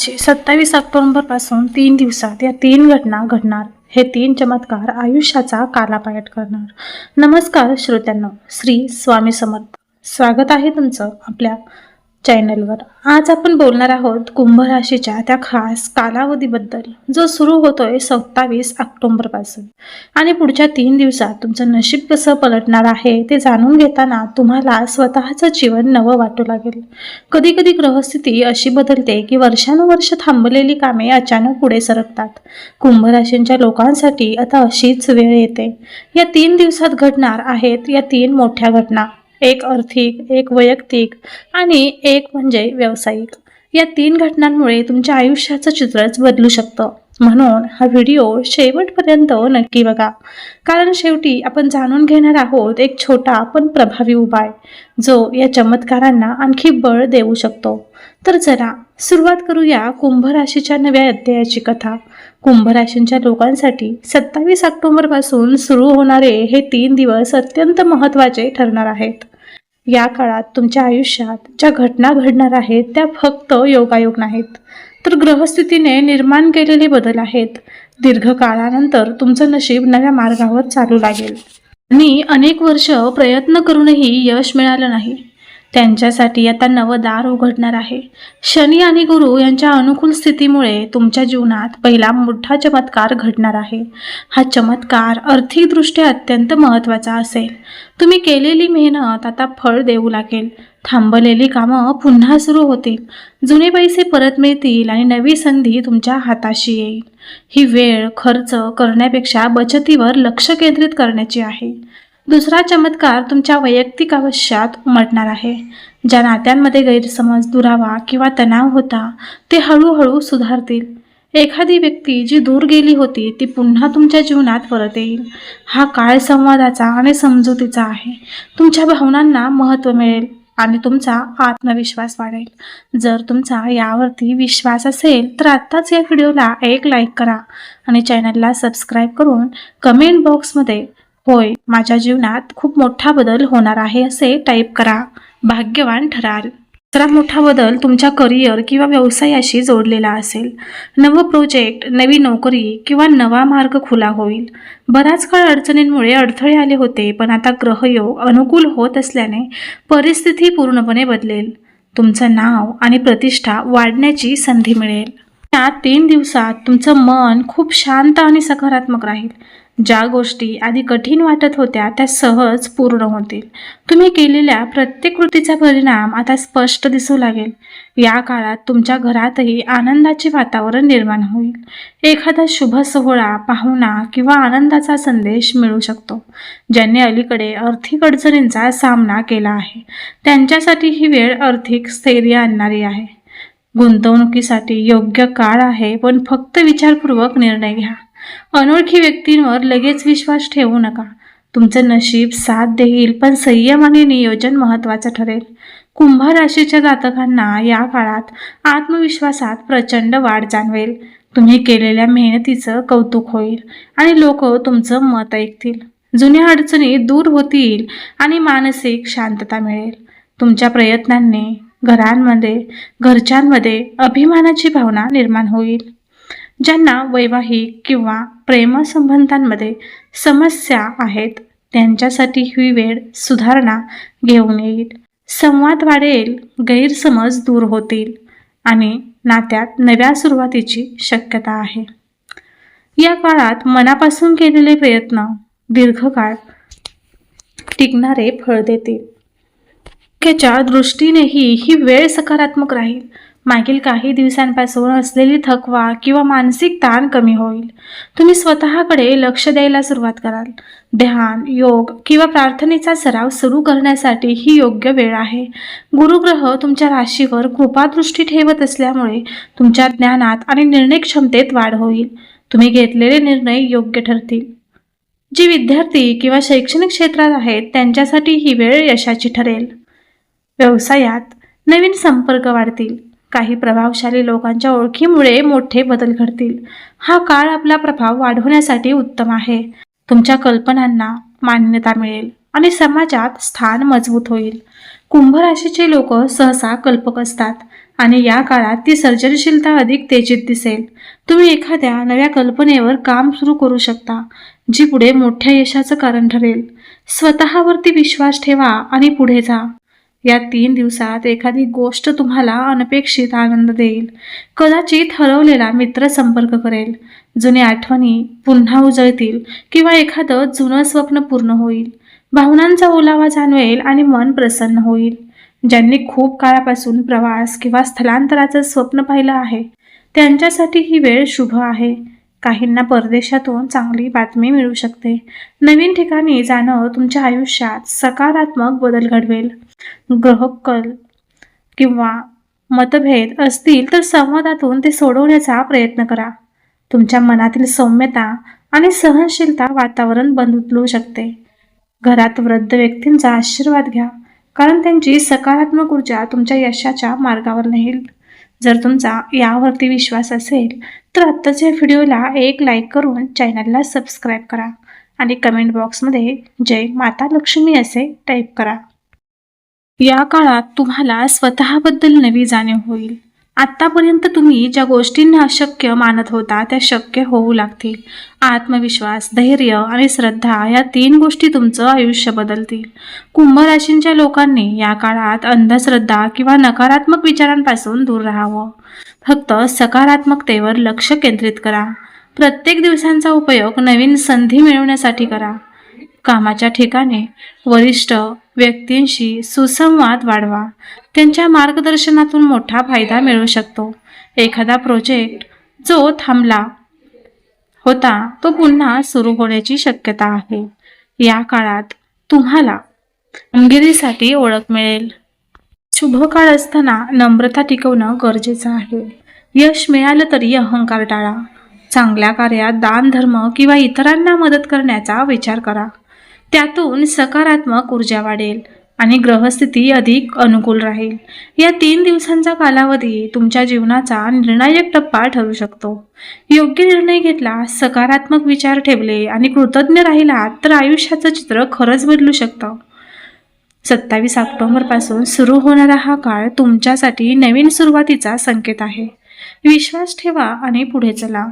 सत्तावीस ऑक्टोबरपासून तीन दिवसात या तीन घटना घडणार. हे तीन चमत्कार आयुष्याचा कालापायट करणार. नमस्कार श्रोत्यांना श्री स्वामी समर्थ. स्वागत आहे तुमचं आपल्या चॅनलवर. आज आपण बोलणार आहोत कुंभ राशीच्या त्या खास कालावधीबद्दल जो सुरू होतोय सत्तावीस ऑक्टोंबरपासून. आणि पुढच्या तीन दिवसात तुमचं नशीब कसं पलटणार आहे ते जाणून घेताना तुम्हाला स्वतःचं जीवन नवं वाटू लागेल. कधी कधी ग्रहस्थिती अशी बदलते की वर्षानुवर्ष थांबलेली कामे अचानक पुढे सरकतात. कुंभ राशींच्या लोकांसाठी आता अशीच वेळ येते. या तीन दिवसात घडणार आहेत या तीन मोठ्या घटना. एक आर्थिक एक वैयक्तिक आणि एक म्हणजे व्यावसायिक. या तीन घटनांमुळे तुमच्या आयुष्याचं चित्रच बदलू शकतं. म्हणून हा व्हिडिओ शेवटपर्यंत नक्की बघा. कारण शेवटी आपण जाणून घेणार आहोत एक छोटा पण प्रभावी उपाय जो या चमत्कारांना आणखी बळ देऊ शकतो. तर जरा सुरुवात करूया कुंभ राशीच्या नव्या अध्यायाची कथा. कुंभ राशींच्या लोकांसाठी सत्तावीस ऑक्टोबरपासून सुरू होणारे हे तीन दिवस अत्यंत महत्त्वाचे ठरणार आहेत. या काळात तुमच्या आयुष्यात ज्या घटना घडणार आहेत त्या फक्त योगायोग नाहीत. तर ग्रहस्थितीने निर्माण केलेले बदल आहेत. दीर्घकाळानंतर तुमचं नशीब नव्या मार्गावर चालू लागेल. आणि अनेक वर्ष प्रयत्न करूनही यश मिळालं नाही. त्यांच्यासाठी आता नवं दार उघडणार आहे. शनी आणि गुरु यांच्या अनुकूल स्थितीमुळे तुमच्या जीवनात पहिला मोठा चमत्कार घडणार आहे. हा चमत्कार आर्थिकदृष्ट्या अत्यंत महत्त्वाचा असेल. तुम्ही केलेली मेहनत आता फळ देऊ लागेल. थांबलेली कामं पुन्हा सुरू होतील. जुने पैसे परत मिळतील आणि नवी संधी तुमच्या हाताशी येईल. ही वेळ खर्च करण्यापेक्षा बचतीवर लक्ष केंद्रित करण्याची आहे. दुसरा चमत्कार तुमच्या वैयक्तिक आयुष्यात उमटणार आहे. ज्या नात्यांमध्ये गैरसमज दुरावा किंवा तणाव होता ते हळूहळू सुधारतील. एखादी व्यक्ती जी दूर गेली होती ती पुन्हा तुमच्या जीवनात परत येईल. हा काळ संवादाचा आणि समजुतीचा आहे. तुमच्या भावनांना महत्त्व मिळेल आणि तुमचा आत्मविश्वास वाढेल. जर तुमचा यावरती विश्वास असेल तर आत्ताच या व्हिडिओला एक लाईक करा आणि चॅनलला सबस्क्राईब करून कमेंट बॉक्समध्ये होय माझ्या जीवनात खूप मोठा बदल होणार आहे असे टाईप करा. भाग्यवान ठराल. दुसरा मोठा बदल तुमच्या करिअर किंवा व्यवसायाशी जोडलेला असेल. नवं प्रोजेक्ट नवी नोकरी किंवा नवा मार्ग खुला होईल. बराच काळ अडचणींमुळे अडथळे आले होते पण आता ग्रहयोग अनुकूल होत असल्याने परिस्थिती पूर्णपणे बदलेल. तुमचं नाव आणि प्रतिष्ठा वाढण्याची संधी मिळेल. या तीन दिवसात तुमचं मन खूप शांत आणि सकारात्मक राहील. ज्या गोष्टी आधी कठीण वाटत होत्या त्या सहज पूर्ण होतील. तुम्ही केलेल्या प्रत्येक कृतीचा परिणाम आता स्पष्ट दिसू लागेल. या काळात तुमच्या घरातही आनंदाचे वातावरण निर्माण होईल. एखादा शुभ सोहळा पाहुणा किंवा आनंदाचा संदेश मिळू शकतो ज्यांनी अलीकडे आर्थिक अडचणींचा सामना केला आहे. त्यांच्यासाठी ही वेळ आर्थिक स्थैर्य आणणारी आहे. गुंतवणुकीसाठी योग्य काळ आहे पण फक्त विचारपूर्वक निर्णय घ्या. अनोळखी व्यक्तींवर लगेच विश्वास ठेवू नका. तुमचं नशीब साथ देईल पण संयम आणि नियोजन महत्त्वाचं ठरेल. कुंभ राशीच्या जातकांना या काळात आत्मविश्वासात प्रचंड वाढ जाणवेल. तुम्ही केलेल्या मेहनतीचं कौतुक होईल आणि लोक तुमचं मत ऐकतील. जुन्या अडचणी दूर होतील आणि मानसिक शांतता मिळेल. तुमच्या प्रयत्नांनी घरांमध्ये घरच्यांमध्ये अभिमानाची भावना निर्माण होईल. ज्यांना वैवाहिक किंवा प्रेमसंबंधांमध्ये समस्या आहेत त्यांच्यासाठी ही वेळ सुधारणा घेऊन येईल. संवाद वाढेल गैरसमज दूर होतील आणि नात्यात नव्या सुरुवातीची शक्यता आहे. या काळात मनापासून केलेले प्रयत्न दीर्घकाळ टिकणारे फळ देतील. त्याच्या दृष्टीनेही ही वेळ सकारात्मक राहील. मागील काही दिवसांपासून असलेली थकवा किंवा मानसिक ताण कमी होईल. तुम्ही स्वतःकडे लक्ष द्यायला सुरुवात कराल. ध्यान योग किंवा प्रार्थनेचा सराव सुरू करण्यासाठी ही योग्य वेळ आहे. गुरुग्रह तुमच्या राशीवर कृपादृष्टी ठेवत असल्यामुळे तुमच्या ज्ञानात आणि निर्णय क्षमतेत वाढ होईल. तुम्ही घेतलेले निर्णय योग्य ठरतील. जी विद्यार्थी किंवा शैक्षणिक क्षेत्रात आहेत त्यांच्यासाठी ही वेळ यशाची ठरेल. व्यवसायात नवीन संपर्क वाढतील. काही प्रभावशाली लोकांच्या ओळखीमुळे मोठे बदल घडतील. हा काळ आपला प्रभाव वाढवण्यासाठी उत्तम आहे. तुमच्या कल्पनांना मान्यता मिळेल आणि समाजात स्थान मजबूत होईल. कुंभ राशीचे लोक सहसा कल्पक असतात आणि या काळात ती सर्जनशीलता अधिक तेजीत दिसेल. तुम्ही एखाद्या नव्या कल्पनेवर काम सुरू करू शकता जी पुढे मोठ्या यशाचं कारण ठरेल. स्वतःवरती विश्वास ठेवा आणि पुढे जा. या तीन दिवसात एखादी गोष्ट तुम्हाला अनपेक्षित आनंद देईल. कदाचित हरवलेला मित्र संपर्क करेल. जुने आठवणी पुन्हा उजळतील किंवा एखादं जुनं स्वप्न पूर्ण होईल. भावनांचा ओलावा जाणवेल आणि मन प्रसन्न होईल. ज्यांनी खूप काळापासून प्रवास किंवा स्थलांतराचं स्वप्न पाहिलं आहे त्यांच्यासाठी ही वेळ शुभ आहे. काहींना परदेशातून चांगली बातमी मिळू शकते. नवीन ठिकाणी जाणं तुमच्या आयुष्यात सकारात्मक बदल घडवेल. ग्रहकल किंवा मतभेद असतील तर संवादातून ते सोडवण्याचा प्रयत्न करा. तुमच्या मनातील सौम्यता आणि सहनशीलता वातावरण बदलू शकते. घरात वृद्ध व्यक्तींचा आशीर्वाद घ्या कारण त्यांची सकारात्मक ऊर्जा तुमच्या यशाच्या मार्गावर नेईल. जर तुमचा यावरती विश्वास असेल तर आत्ताच्या व्हिडिओला एक लाईक करून चॅनलला सबस्क्राईब करा आणि कमेंट बॉक्समध्ये जय माता लक्ष्मी असे टाईप करा. या काळात तुम्हाला स्वतःबद्दल नवी जाणीव होईल. आत्तापर्यंत तुम्ही ज्या गोष्टींना अशक्य मानत होता त्या शक्य होऊ लागतील. आत्मविश्वास धैर्य आणि श्रद्धा या तीन गोष्टी तुमचं आयुष्य बदलतील. कुंभ राशींच्या लोकांनी या काळात अंधश्रद्धा किंवा नकारात्मक विचारांपासून दूर राहावं. फक्त सकारात्मकतेवर लक्ष केंद्रित करा. प्रत्येक दिवसांचा उपयोग नवीन संधी मिळवण्यासाठी करा. कामाच्या ठिकाणी वरिष्ठ व्यक्तींशी सुसंवाद वाढवा. त्यांच्या मार्गदर्शनातून मोठा फायदा मिळू शकतो. एखादा प्रोजेक्ट जो थांबला होता तो पुन्हा सुरू होण्याची शक्यता आहे. या काळात तुम्हाला कामगिरीसाठी ओळख मिळेल. शुभ काळ असताना नम्रता टिकवणं गरजेचं आहे. यश मिळालं तरी अहंकार टाळा. चांगल्या कार्यात दान धर्म किंवा इतरांना मदत करण्याचा विचार करा. त्यातून सकारात्मक ऊर्जा वाढेल आणि ग्रहस्थिती अधिक अनुकूल राहील. या तीन दिवसांचा कालावधी तुमच्या जीवनाचा निर्णायक टप्पा ठरू शकतो. योग्य निर्णय घेतला सकारात्मक विचार ठेवले आणि कृतज्ञ राहिलात तर आयुष्याचं चित्र खरंच बदलू शकतं. सत्तावीस ऑक्टोबरपासून सुरू होणारा हा काळ तुमच्यासाठी नवीन सुरुवातीचा संकेत आहे. विश्वास ठेवा आणि पुढे चला.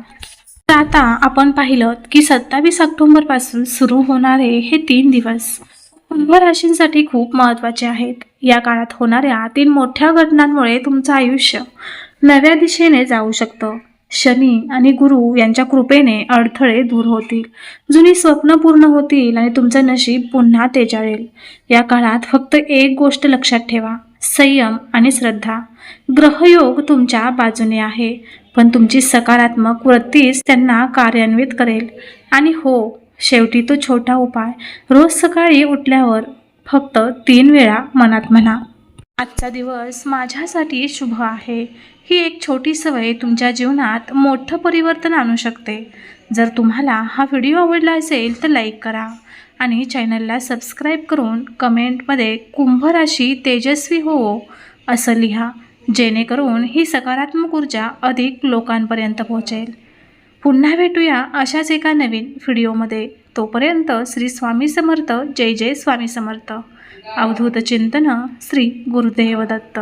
तर आता आपण पाहिलं की सत्तावीस ऑक्टोबरपासून सुरू होणारे हे तीन दिवस कुंभ राशींसाठी खूप महत्त्वाचे आहेत. या काळात होणाऱ्या तीन मोठ्या घटनांमुळे तुमचं आयुष्य नव्या दिशेने जाऊ शकतं. शनी आणि गुरु यांच्या कृपेने अडथळे दूर होतील. जुनी स्वप्न पूर्ण होतील आणि तुमचं नशीब पुन्हा तेजाळेल. या काळात फक्त एक गोष्ट लक्षात ठेवा. संयम आणि श्रद्धा. ग्रहयोग तुमच्या बाजूने आहे. पण तुमची सकारात्मक वृत्तीच त्यांना कार्यान्वित करेल. आणि हो शेवटी तो छोटा उपाय. रोज सकाळी उठल्यावर फक्त तीन वेळा मनात म्हणा आजचा दिवस माझ्यासाठी शुभ आहे. ही एक छोटी सवय तुमच्या जीवनात मोठं परिवर्तन आणू शकते. जर तुम्हाला हा व्हिडिओ आवडला असेल तर लाईक करा आणि चॅनलला सबस्क्राईब करून कमेंटमध्ये कुंभ राशी तेजस्वी हो असं लिहा. जेणेकरून ही सकारात्मक ऊर्जा अधिक लोकांपर्यंत पोहोचेल. पुन्हा भेटूया अशाच एका नवीन व्हिडिओमध्ये. तोपर्यंत श्री स्वामी समर्थ जय जय स्वामी समर्थ. अवधूत चिंतन श्री गुरुदेव दत्त.